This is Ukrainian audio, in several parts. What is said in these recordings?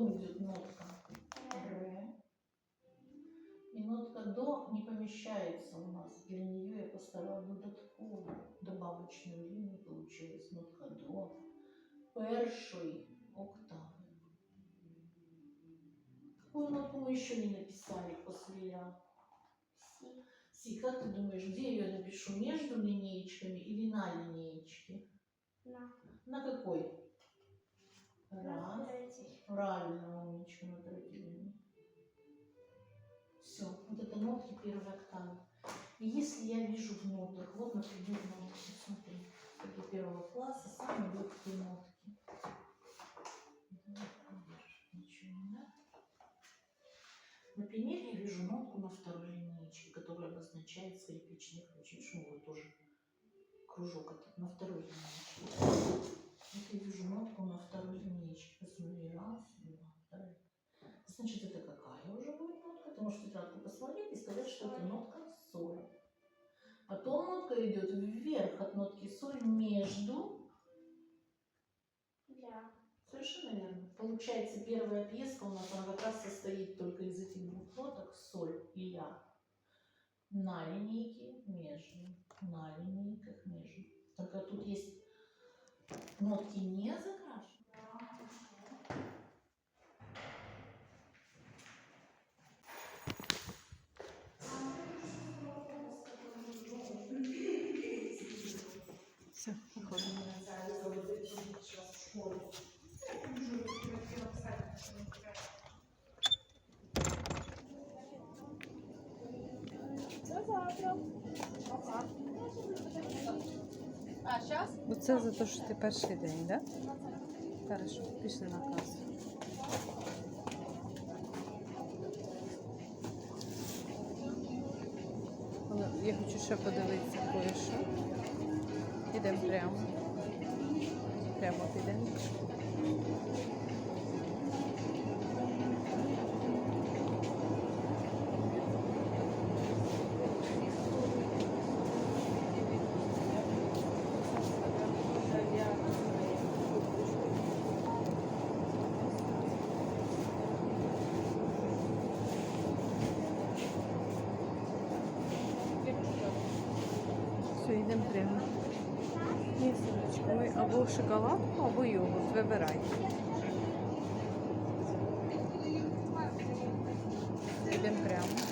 идет нотка ре. И нотка до не помещается у нас. Для нее я поставила додаткову добавочную линию. Получилась нотка до першої октави. Какую нотку мы еще не написали после ля? Сі. Си, как ты думаешь, где я ее напишу? Между линеечками или на линеечке? На. На какой? На Раз. третій. Правильно, умничка, на третьей линии. Все, вот это нотки первой октавы. И если я вижу в нотах, вот, например, нотки, смотри, это первого класса, самые легкие нотки. Например, я вижу нотку на второй линейке, которая обозначает скрипичный ключ. Видишь, ну вот тоже кружок этот на второй линейке. Вот я вижу нотку на второй линейке. Два, три. Значит, это какая уже будет нотка? Ты можешь тетрадку посмотреть и сказать, что это нотка соль. Потом нотка идет вверх от нотки соль между Ля. Совершенно верно. Получается, первая пьеска у нас, она как раз состоит только из этих двух ноток, соль и ля. На линейке между, на линейках между. Только тут есть Ногти не закрашены? Все, выходим. До завтра. Пока. Зараз? Оце за те, що ти перший день, так? Хорошо, пішли на касу. Я хочу ще подивитися кое-що. Ідемо прямо. Прямо підемо. Все, йдемо прямо. Ні, сонечко, ми або шоколадку, або йогурт. Вибирай. Йдемо прямо.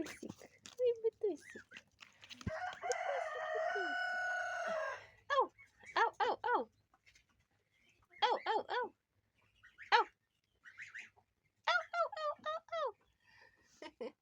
Бутусик. Ой, бутусик. Ау, ау, ау, ау. Ау, ау, ау. Ау. Ау, ау, ау, ау, ау.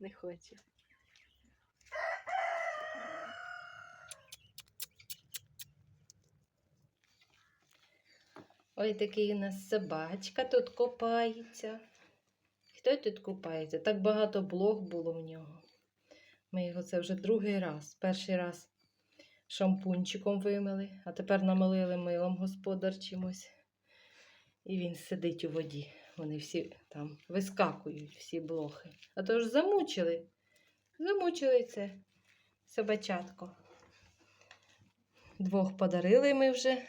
Не хоче. Ой, такий у нас собачка тут копається. Хто тут купається? Так багато блох було в нього. Ми його це вже другий раз. Перший раз шампунчиком вимили, а тепер намилили милом господар чимось. І він сидить у воді. Вони всі там вискакують, всі блохи. А то ж замучили. Замучили це собачатко. Двох подарили ми вже.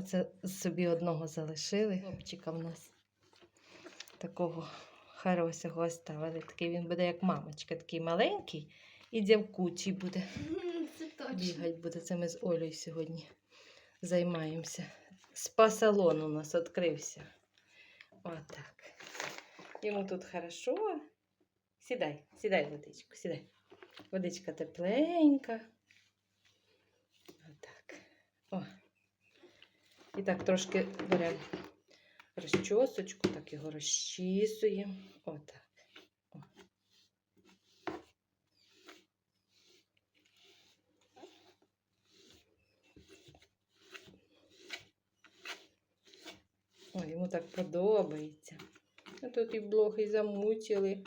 Оце собі одного залишили. Хлопчика в нас такого хорошого оставили. Такий він буде як мамочка, такий маленький і дявкучий буде. Це точно. Бігать буде. Це ми з Олею сьогодні займаємося. Спа-салон у нас відкрився. Отак. Йому тут хорошо. Сідай, сідай, водичку, сідай. Водичка тепленька. Отак. О. І так трошки беремо розчосочку, так його розчісуємо. Отак. О. Йому так подобається. А тут і блохи замучили.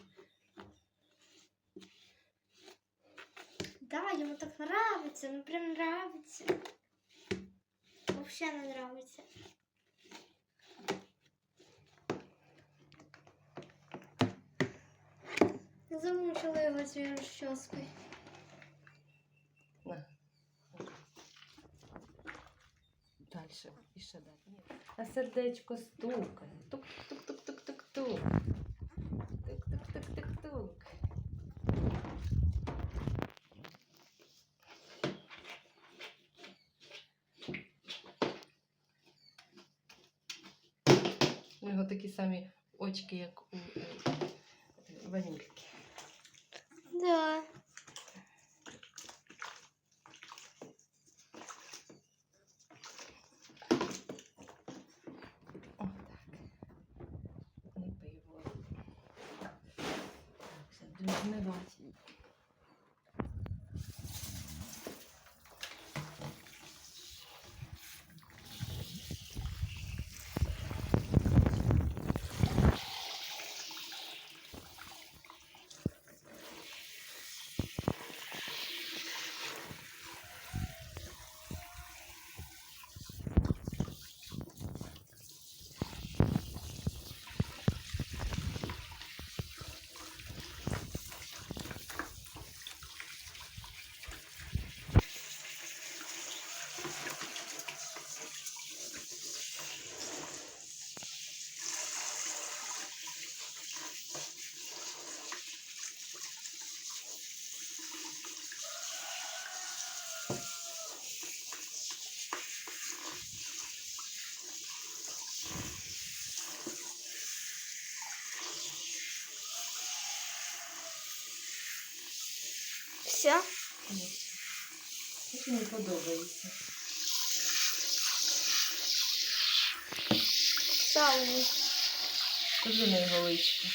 Да, ему так нравится, ну прям нравится. Вообще не нравится. Замучила його цією розчоскою. Дальше. І ще далі. А сердечко стукає. Тук-тук-тук-тук-тук-тук. Тук-тук-тук-тук-тук. У нього такі самі очки, як у е, ванільки. Да. О, так. Не пиво. Так, все, будемо змивати. Все? Ні. Ось мені подобається. Сауні. Скажи на його личко.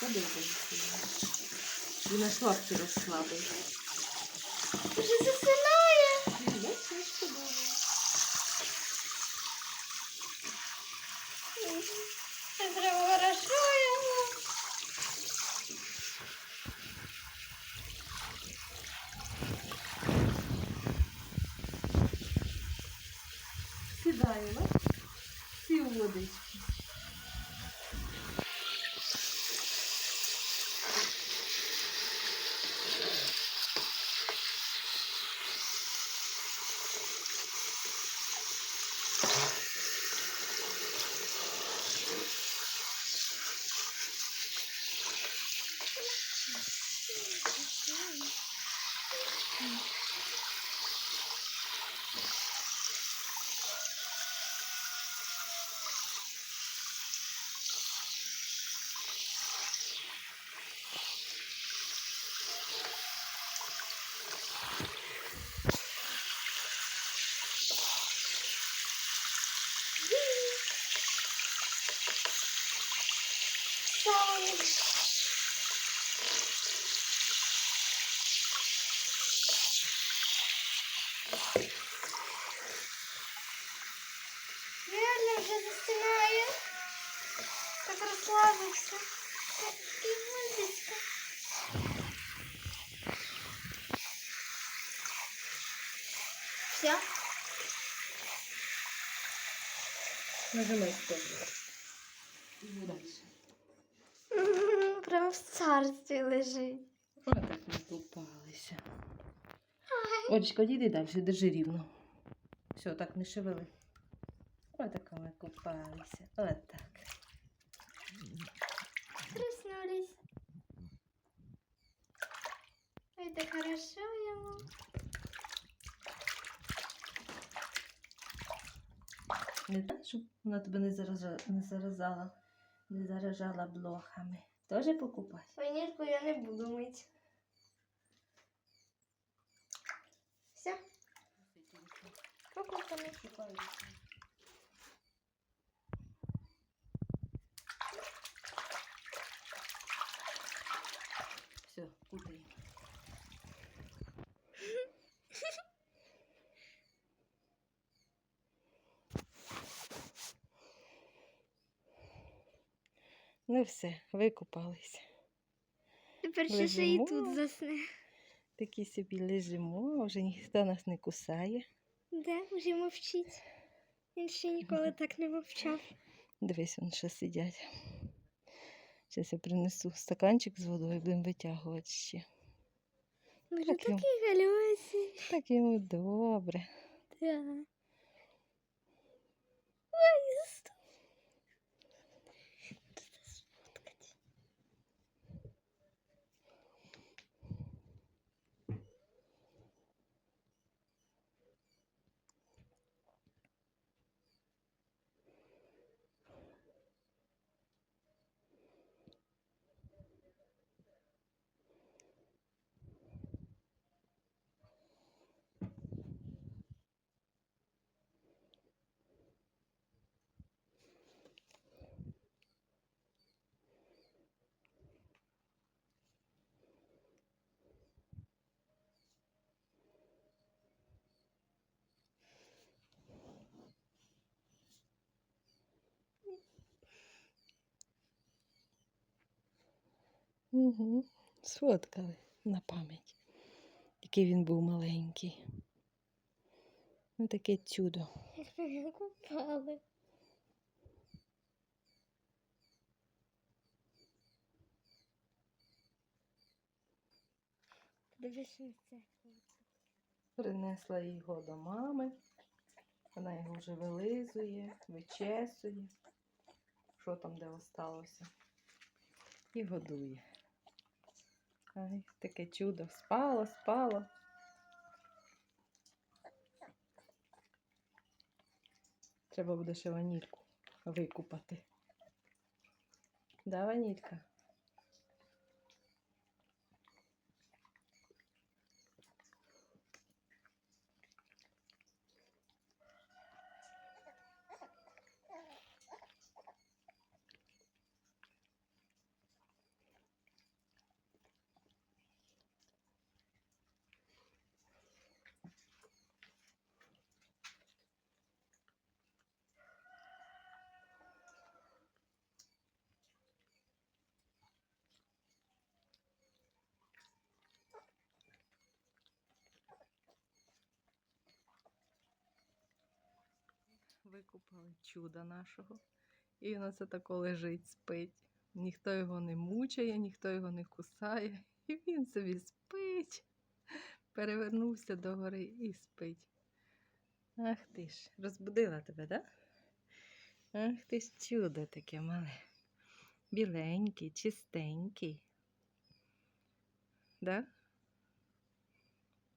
Подобається. Він аж лапки розслабив. Вже засинає. Я теж подобається. Це прям хорошо йому. Сідаємо. Всі у водички. Сауні. Реально вже засинає. Так розслабився. Такий музичка. Все? Нажимай. Далі. Прям в царстві лежить. Ось так ми купалися. Олечка, дійди далі, держи рівно. Все, так не шевели. Ось так ми купалися. Ось так. Проснулись. Ой, так хорошо ему. Не так, щоб вона тебе не, заража... не заразала не заражала блохами. Тоже покупай. Ванільку я не буду мити. Все, покупано. Все, кутай. Ну все, викупались. Тепер ще ще і тут засне. Такі собі лежимо, вже ніхто нас не кусає. Де вже мовчить? Він ще ніколи так не мовчав. Дивись, вон ще сидять. Зараз я принесу стаканчик з водою, будемо витягувати ще. Може Так йому. галюсі. Так йому добре. Так. Ой, Угу. Сфоткали на пам'ять. Який він був маленький. Ну, таке чудо. Купали. Дивись на це. Принесла його до мами. Вона його вже вилизує, вичесує. Що там де осталося? І годує. Ай, таке чудо. Спало, спало. Треба буде ще ванільку викупати. Да, ванілька? Викупали чудо нашого. І він оце тако лежить, спить. Ніхто його не мучає, ніхто його не кусає. І він собі спить. Перевернувся догори і спить. Ах ти ж, розбудила тебе, так? Да? Ах ти ж чудо таке мале. Біленький, чистенький. Да?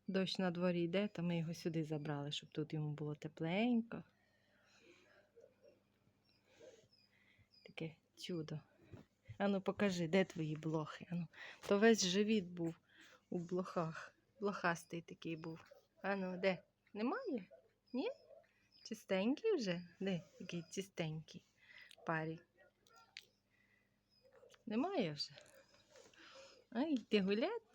Дощ на дворі йде, то ми його сюди забрали, щоб тут йому було тепленько. Таке чудо. Ану, покажи, де твої блохи? Ану, то весь живіт був у блохах. Блохастий такий був. Ану, де? Немає? Ні? Чистенький вже? Де? Який чистенький парі. Немає вже. Ай, ти гуляти.